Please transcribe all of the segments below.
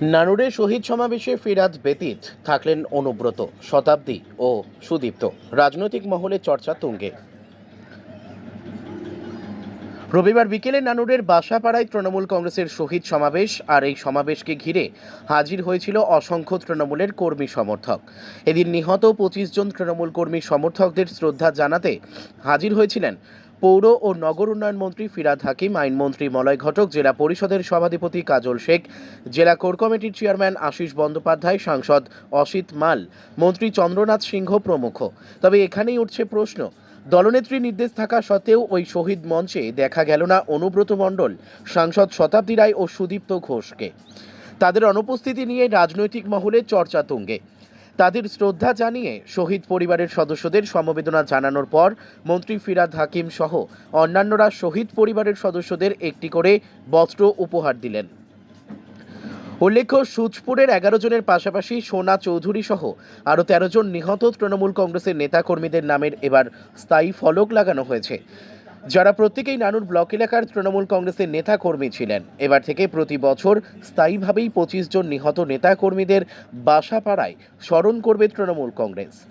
নানুরে শহীদ সমাবেশে ফিরাদ ব্যতীত থাকলেন অনুব্রত, শতাব্দী ও সুদীপ্ত। রাজনৈতিক মহলে চর্চা তুঙ্গে। রবিবার বিকেলে নানুরের বাসাপাড়ায় তৃণমূল কংগ্রেসের শহীদ সমাবেশ আর এই সমাবেশকে ঘিরে হাজির হয়েছিল অসংখ্য তৃণমূলের কর্মী সমর্থক। এদিন নিহত পঁচিশ জন তৃণমূল কর্মী সমর্থকদের শ্রদ্ধা জানাতে হাজির হয়েছিলেন পৌর ও নগর উন্নয়ন মন্ত্রী ফিরাদ হাকিম, আইনমন্ত্রী মলয় ঘটক, জেলা পরিষদের সভাধিপতি কাজল শেখ, জেলা কোর কমিটির চেয়ারম্যান আশিস বন্দ্যোপাধ্যায়, সাংসদ অসিত মাল, মন্ত্রী চন্দ্রনাথ সিংহ প্রমুখ। তবে এখানেই উঠছে প্রশ্ন দলনেত্রী নির্দেশ থাকা সত্ত্বেও ওই শহীদ মঞ্চে দেখা গেল না অনুব্রত মণ্ডল, সাংসদ শতাব্দী রায় ও সুদীপ্ত ঘোষকে। তাদের অনুপস্থিতি নিয়ে রাজনৈতিক মহলে চর্চা তুঙ্গে। তাদের শ্রদ্ধা জানিয়ে শহীদ পরিবারের সদস্যদের সমবেদনা জানানোর পর মন্ত্রী ফিরাদ হাকিম সহ অন্যান্যরা শহীদ পরিবারের সদস্যদের একটি করে বস্ত্র উপহার দিলেন। উল্লেখ্য সুচপুরের এগারো জনের পাশাপাশি সোনা চৌধুরী সহ আরও তেরো জন নিহত তৃণমূল কংগ্রেসের নেতাকর্মীদের নামের এবার স্থায়ী ফলক লাগানো হয়েছে। যারা প্রত্যেকেই নানুর ব্লক এলাকার তৃণমূল কংগ্রেসের নেতাকর্মী ছিলেন। এবার থেকে প্রতি বছর স্থায়ীভাবেই পঁচিশ জন নিহত নেতা নেতাকর্মীদের বাসাপাড়ায় স্মরণ করবে তৃণমূল কংগ্রেস।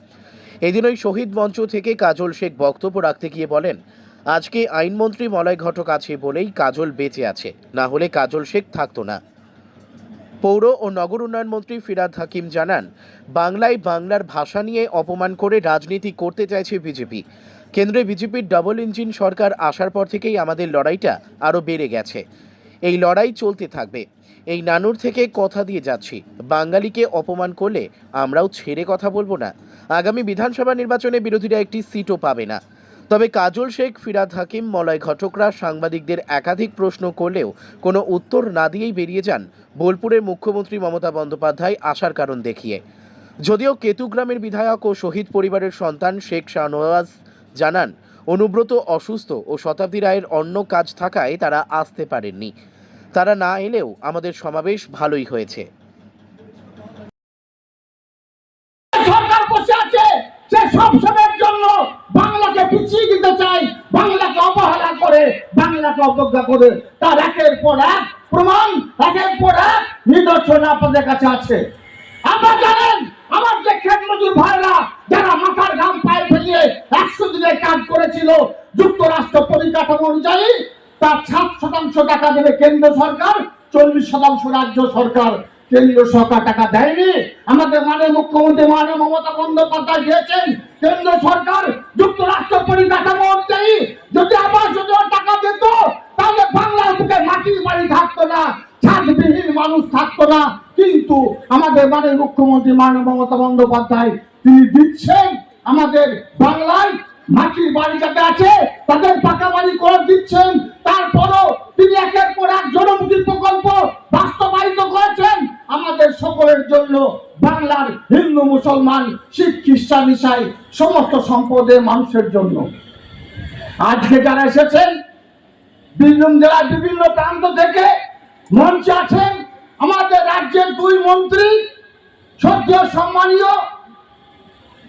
এদিন ওই শহীদ মঞ্চ থেকে কাজল শেখ বক্তব্য রাখতে গিয়ে বলেন, আজকে আইনমন্ত্রী মলয় ঘটক আছে বলেই কাজল বেঁচে আছে, না হলে কাজল শেখ থাকতো না। পৌর ও নগর উন্নয়ন মন্ত্রী ফিরাদ হাকিম জানান, বাংলায় বাংলার ভাষা নিয়ে অপমান করে রাজনীতি করতে চাইছে বিজেপি। কেন্দ্রে বিজেপির ডবল ইঞ্জিন সরকার আসার পর থেকেই আমাদের লড়াইটা আরও বেড়ে গেছে। এই লড়াই চলতে থাকবে। এই নানুর থেকে কথা দিয়ে যাচ্ছি। বাঙালিকে অপমান করলে আমরাও ছেড়ে কথা বলব না। আগামী বিধানসভা নির্বাচনে বিরোধীরা একটি সিটও পাবে না। তবে কাজল শেখ, ফিরাদ হাকিম, মলয় ঘটকরা সাংবাদিকদের একাধিক প্রশ্ন করলেও কোনো উত্তর না দিয়েই বেরিয়ে যান বোলপুরের মুখ্যমন্ত্রী মমতা বন্দ্যোপাধ্যায় আসার কারণ দেখিয়ে। যদিও কেতুগ্রামের বিধায়ক ও শহীদ পরিবারের সন্তান শেখ শাহনওয়াজ জানান, অনুব্রত অসুস্থ ও শতাব্দী রায়ের অন্য কাজ থাকায় তারা আসতে পারেননি। তারা না এলেও আমাদের সমাবেশ ভালোই হয়েছে। অবহেলা করে প্রমাণ আপনাদের কাছে আছে। জানেন, আমার যে ক্ষেত মজুর ভাইরা, যারা মাথার ঘাম পায়ে ফেলিয়ে একশো দিনের কাজ করেছিল যুক্তরাষ্ট্র পরিকাঠামো অনুযায়ী তার সাত শতাংশ টাকা দেবে কেন্দ্র সরকার, চল্লিশ শতাংশ রাজ্য সরকার। কেন্দ্রীয় সরকার টাকা দেয়নি। আমাদের মাননীয় মুখ্যমন্ত্রী মাননীয় মমতা বন্দ্যোপাধ্যায় দিয়েছেন, কেন্দ্র সরকার যুক্তরাষ্ট্র পরিকাঠামো অনুযায়ী যদি আবার যোজনার টাকা দিত, তাহলে বাংলার বুকে মাটির বাড়ি থাকতো না, ছাদবিহীন মানুষ থাকতো না। কিন্তু আমাদের মাননীয় মুখ্যমন্ত্রী মাননীয় মমতা বন্দ্যোপাধ্যায় তিনি দিচ্ছেন? আমাদের বাংলায় মাটির বাড়ি যাতে আছে, তাদের পাকা বাড়ি করে দিচ্ছেন। তারপরও তিনি একের পর এক জনমুখী প্রকল্প বাস্তবায়িত করেছেন। আমাদের সকলের জন্য বাংলার হিন্দু মুসলমান, শিখ, খ্রিস্টান, ইসাই, সমস্ত সম্পদের মানুষের জন্য। আজকে যারা এসেছেন, বীরভূম জেলার বিভিন্ন প্রান্ত থেকে মঞ্চে আছেন, আমাদের রাজ্যের দুই মন্ত্রী সদ্য সম্মানীয়,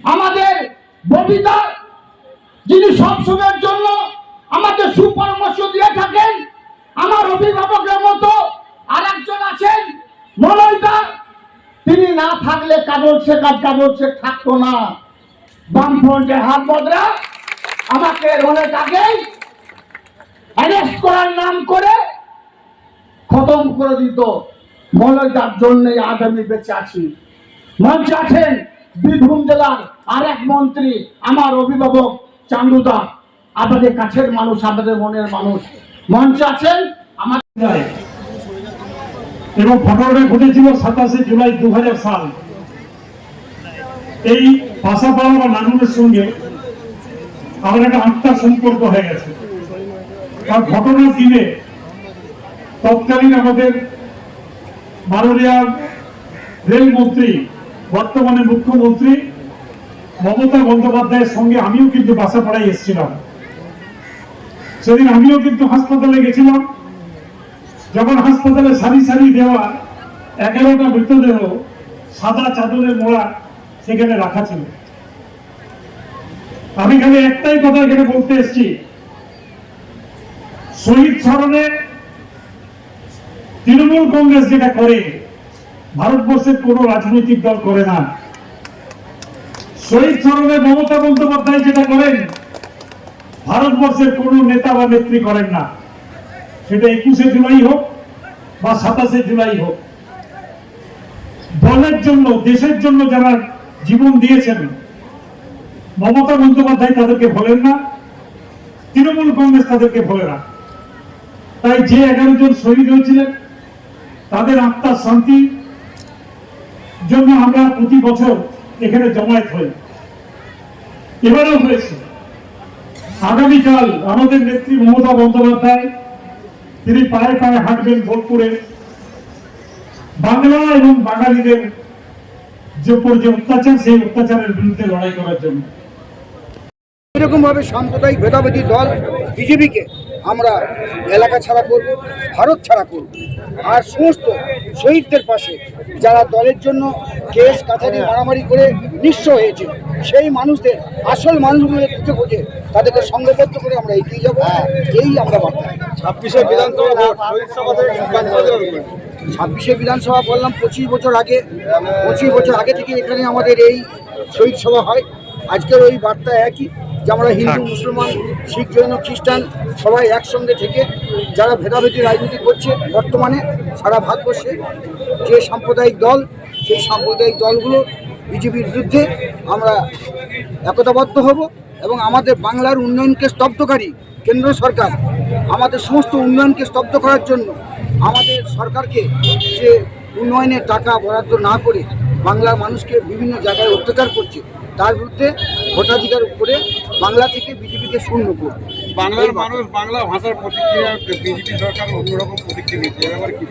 আমাদের ববিতা যিনি সবসময়ের জন্য আমাদের সুপরামর্শ দিয়ে থাকেন। আমার অভিভাবকের মতো আর একজন আছেন মলয়দা তিনি না থাকলে কাজল শেখ আর কাজল শেখ থাকতো না। বামফ্রন্টের হাত বদরা আমাকে অনেক আগেই অ্যারেস্ট করার নাম করে খতম করে দিত। মলয়দার জন্যই আজ আমি বেঁচে আছি। মঞ্চে আছেন বীরভূম জেলার আর এক মন্ত্রী, আমার অভিভাবক চান্দুদা আপনাদের কাছের মানুষ আপনাদের মনের মানুষ। মঞ্চে আছেন এবং ঘটনাটা ঘটেছিল সাতাশে জুলাই দু সাল। এই পাশাপাড়া বা নানুরের সঙ্গে আমার একটা আত্মার সম্পর্ক হয়ে গেছে। কারণ ঘটনার দিনে তৎকালীন আমাদের মাননীয় রেলমন্ত্রী, বর্তমানে মুখ্যমন্ত্রী মমতা বন্দ্যোপাধ্যায়ের সঙ্গে আমিও কিন্তু বাসাপাড়ায় এসেছিলাম। সেদিন আমিও কিন্তু হাসপাতালে গেছিলাম। যখন হাসপাতালে সারি সারি দেওয়া, এগারোটা মৃতদেহ সাদা চাদরে মোড়া সেখানে রাখা ছিল। আমি খালি একটাই কথা এখানে বলতে এসেছি। শহীদ স্মরণে তৃণমূল কংগ্রেস যেটা করে, ভারতবর্ষের কোনো রাজনৈতিক দল করে না। শহীদ স্মরণে মমতা বন্দ্যোপাধ্যায় যেটা করেন, ভারতবর্ষের কোনো নেতা বা নেত্রী করেন না। সেটা একুশে জুলাই হোক বা সাতাশে জুলাই হোক। দলের জন্য, দেশের জন্য যারা জীবন দিয়েছেন, মমতা বন্দ্যোপাধ্যায় তাদেরকে ভোলেন না, তৃণমূল কংগ্রেস তাদেরকে ভোলে না। তাই যে এগারো জন শহীদ হয়েছিলেন, তাদের আত্মার শান্তি জন্য আমরা প্রতি বছর এখানে জমায়েত হই এবারেও হয়েছে। আগামীকাল আমাদের নেত্রী মমতা বন্দ্যোপাধ্যায়, তিনি পায়ে পায়ে হাঁটবেন ভোটপুরে বাংলা এবং বাঙালিদের যে উপর যে অত্যাচার, সেই অত্যাচারের বিরুদ্ধে লড়াই করার জন্য। এরকম ভাবে সাম্প্রদায়িক ভেদাভেদি দল বিজেপিকে আমরা এলাকা ছাড়া করব ভারত ছাড়া করব। আর সমস্ত শহীদদের পাশে যারা দলের জন্য কেস কাছারি মারামারি করে নিঃস্ব হয়েছে সেই মানুষদের আসল মানুষগুলো খুঁজে খুঁজে তাদেরকে সংঘবদ্ধ করে আমরা এগিয়ে যাব এই আমরা বার্তা ছাব্বিশে বিধানসভা ছাব্বিশে বিধানসভা বললাম পঁচিশ বছর আগে পঁচিশ বছর আগে থেকে এখানে আমাদের এই শহীদ সভা হয়। আজকের ওই বার্তা একই। যে আমরা হিন্দু মুসলমান শিখ জৈন খ্রিস্টান সবাই একসঙ্গে থেকে যারা ভেদাভেদি রাজনীতি করছে বর্তমানে সারা ভারতবর্ষে যে সাম্প্রদায়িক দল সেই সাম্প্রদায়িক দলগুলো বিজেপির বিরুদ্ধে আমরা একতাবদ্ধ হব এবং আমাদের বাংলার উন্নয়নকে স্তব্ধকারী কেন্দ্র সরকার। আমাদের সমস্ত উন্নয়নকে স্তব্ধ করার জন্য আমাদের সরকারকে যে উন্নয়নের টাকা বরাদ্দ না করে বাংলার মানুষকে বিভিন্ন জায়গায় অত্যাচার করছে তার বিরুদ্ধে ভোটাধিকার করে বাংলা থেকে বিজেপিকে শূন্য করবে। বাংলার মানুষ বাংলা ভাষার প্রতিক্রিয়া বিজেপি সরকার অন্যরকম প্রতিক্রিয়া কি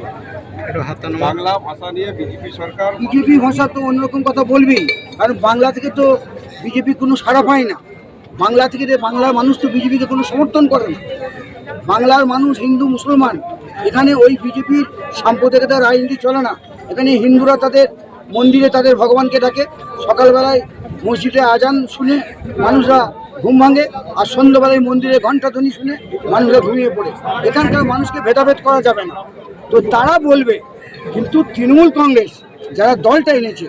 বাংলা ভাষা নিয়ে বিজেপি সরকার বিজেপি ভাষা তো অন্যরকম কথা বলবেই কারণ বাংলা থেকে তো বিজেপি কোনো সাড়া পায় না। বাংলা থেকে যে বাংলার মানুষ তো বিজেপিকে কোনো সমর্থন করে না। বাংলার মানুষ হিন্দু মুসলমান এখানে ওই বিজেপির সাম্প্রদায়িকতার রাজনীতি চলে না। এখানে হিন্দুরা তাদের মন্দিরে তাদের ভগবানকে ডাকে। সকালবেলায় মসজিদে আজান শুনে মানুষরা ঘুম ভাঙে আর সন্ধ্যাবেলায় মন্দিরে ঘণ্টাধ্বনি শুনে মানুষরা ঘুমিয়ে পড়ে। এখানকার মানুষকে ভেদাভেদ করা যাবে না। তো তারা বলবে কিন্তু তৃণমূল কংগ্রেস যারা দলটা এনেছে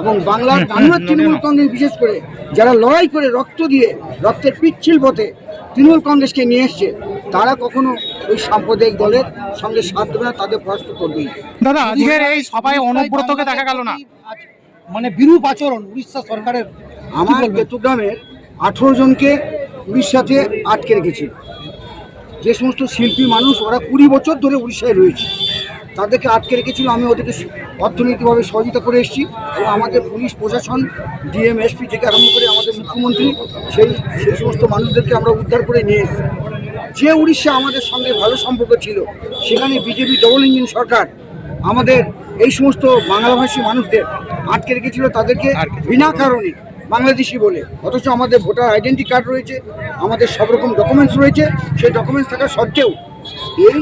এবং বাংলার বাংলার তৃণমূল কংগ্রেস বিশেষ করে যারা লড়াই করে রক্ত দিয়ে রক্তের পিচ্ছিল পথে তৃণমূল কংগ্রেসকে নিয়ে এসছে তারা কখনো ওই সাম্প্রদায়িক দলের সঙ্গে সাথ দেবে না তাদের পরাস্ত করবেই। দাদা আজকের এই সভায় অনুব্রতকে দেখা গেল না। মানে বিরূপ আচরণ উড়িষ্যা সরকারের আমার চট্টগ্রামের আঠেরো জনকে উড়িষ্যাতে আটকে রেখেছিল যে সমস্ত শিল্পী মানুষ ওরা কুড়ি বছর ধরে উড়িষ্যায় রয়েছে। তাদেরকে আটকে রেখেছিল আমি ওদেরকে অর্থনৈতিকভাবে সহযোগিতা করে এসেছি এবং আমাদের পুলিশ প্রশাসন ডিএম এসপি থেকে আরম্ভ করে আমাদের মুখ্যমন্ত্রী সেই সেই সমস্ত মানুষদেরকে আমরা উদ্ধার করে নিয়ে এসেছি। যে উড়িষ্যা আমাদের সঙ্গে ভালো সম্পর্ক ছিল সেখানে বিজেপি ডবল ইঞ্জিন সরকার আমাদের এই সমস্ত বাংলাভাষী মানুষদের আটকে রেখেছিল তাদেরকে বিনা কারণে বাংলাদেশি বলে। অথচ আমাদের ভোটার আইডেন্টি কার্ড রয়েছে আমাদের সব রকম ডকুমেন্টস রয়েছে সেই ডকুমেন্টস থাকা সত্ত্বেও এই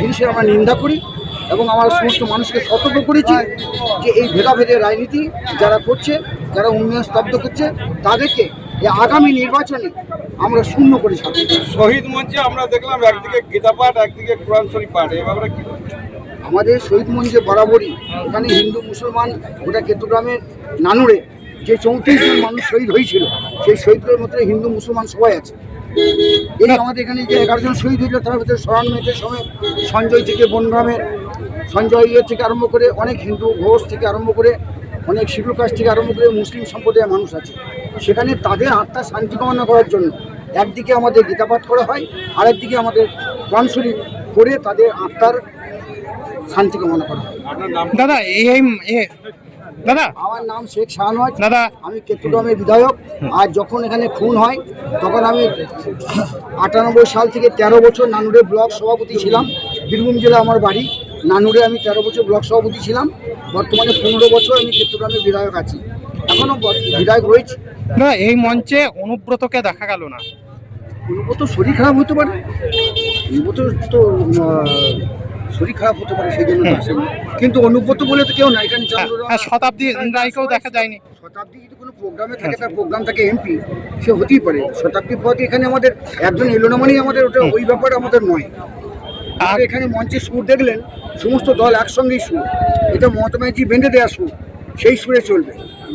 জিনিসের আমরা নিন্দা করি এবং আমরা সমস্ত মানুষকে সতর্ক করেছি যে এই ভেদাভেদের রাজনীতি যারা করছে যারা উন্নয়ন স্তব্ধ করছে তাদেরকে এই আগামী নির্বাচনে আমরা শূন্য করে ছাড়ব। শহীদ মঞ্চে আমরা দেখলাম একদিকে গীতা পাঠ একদিকে কোরআন শরীফ পাঠ। এ ব্যাপারে কি বলবেন? আমাদের শহীদ মঞ্চে বরাবরই এখানে হিন্দু, মুসলমান, গোটা কেতুগ্রামের নানুরে যে চৌত্রিশ জন মানুষ শহীদ হয়েছিল, সেই শহীদদের মধ্যে হিন্দু, মুসলমান সবাই আছে। এই আমাদের এখানে যে এগারো জন শহীদ হয়েছিল, তার ভিতরে সরান মেয়েদের সময় সঞ্জয় থেকে বনগ্রামের সঞ্জয় ইয়ে থেকে আরম্ভ করে অনেক হিন্দু ঘোষ থেকে আরম্ভ করে অনেক শিডুল কাস্ট থেকে আরম্ভ করে মুসলিম সম্প্রদায়ের মানুষ আছে। সেখানে তাদের আত্মার শান্তি কামনা করার জন্য একদিকে আমাদের গীতাপাঠ করা হয়, আরেকদিকে আমাদের শরীফ করে তাদের আত্মার শান্তি কামনা করা হয়। দাদা এই এ- দাদা। আমার নাম শেখ শাহনওয়াজ। দাদা। আমি কেতুগ্রামের বিধায়ক। আর যখন এখানে খুন হয় তখন আমি আটানব্বই সাল থেকে তেরো বছর নানুরে ব্লক সভাপতি ছিলাম। বীরভূম জেলা আমার বাড়ি। নানুরে আমি তেরো বছর ব্লক সভাপতি ছিলাম। বর্তমানে পনেরো বছর আমি কেতুগ্রামের বিধায়ক আছি। এখনও বিধায়ক রয়েছে। দাদা এই মঞ্চে অনুব্রতকে দেখা গেল না। অনুব্রত শরীর খারাপ হতে পারে? অনুব্রত তো শরীর খারাপ হতে পারে সেই জন্য আসেনি। কিন্তু অনুব্রত বলে তো কেউ না এখানে হ্যাঁ, হ্যাঁ, শতাব্দী রায়কেও দেখা যায়নি। শতাব্দী যদি কোনো প্রোগ্রামে থাকে তার প্রোগ্রাম থাকে এমপি সে হতেই পারে। শতাব্দী পথে এখানে আমাদের একজন এলো না মানেই আমাদের ওটা ওই ব্যাপারে আমাদের নয়। আর এখানে মঞ্চে সুর দেখলেন সমস্ত দল একসঙ্গেই সুর। এটা মমতা ব্যানার্জি বেঁধে দেওয়া সুর সেই সুরে চলবে।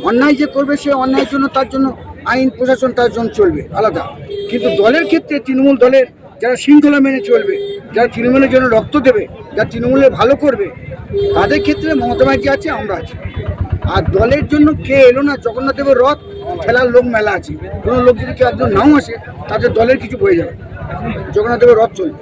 অন্যায় যে করবে সে অন্যায়ের জন্য তার জন্য আইন প্রশাসন তার জন্য চলবে আলাদা। কিন্তু দলের ক্ষেত্রে তৃণমূল দলের যারা শৃঙ্খলা মেনে চলবে যারা তৃণমূলের জন্য রক্ত দেবে, যারা তৃণমূলের ভালো করবে, তাদের ক্ষেত্রে মমতা ব্যানার্জি আছে, আমরা আছি। আর দলের জন্য কে এলো না, জগন্নাথ দেবের রথ, খেলার লোক মেলা আছে। কোনো লোক যদি কেউ একজন নাও আসে, তাদের দলের কিছু বয়ে যাবে। জগন্নাথ দেবের রথ চলবে।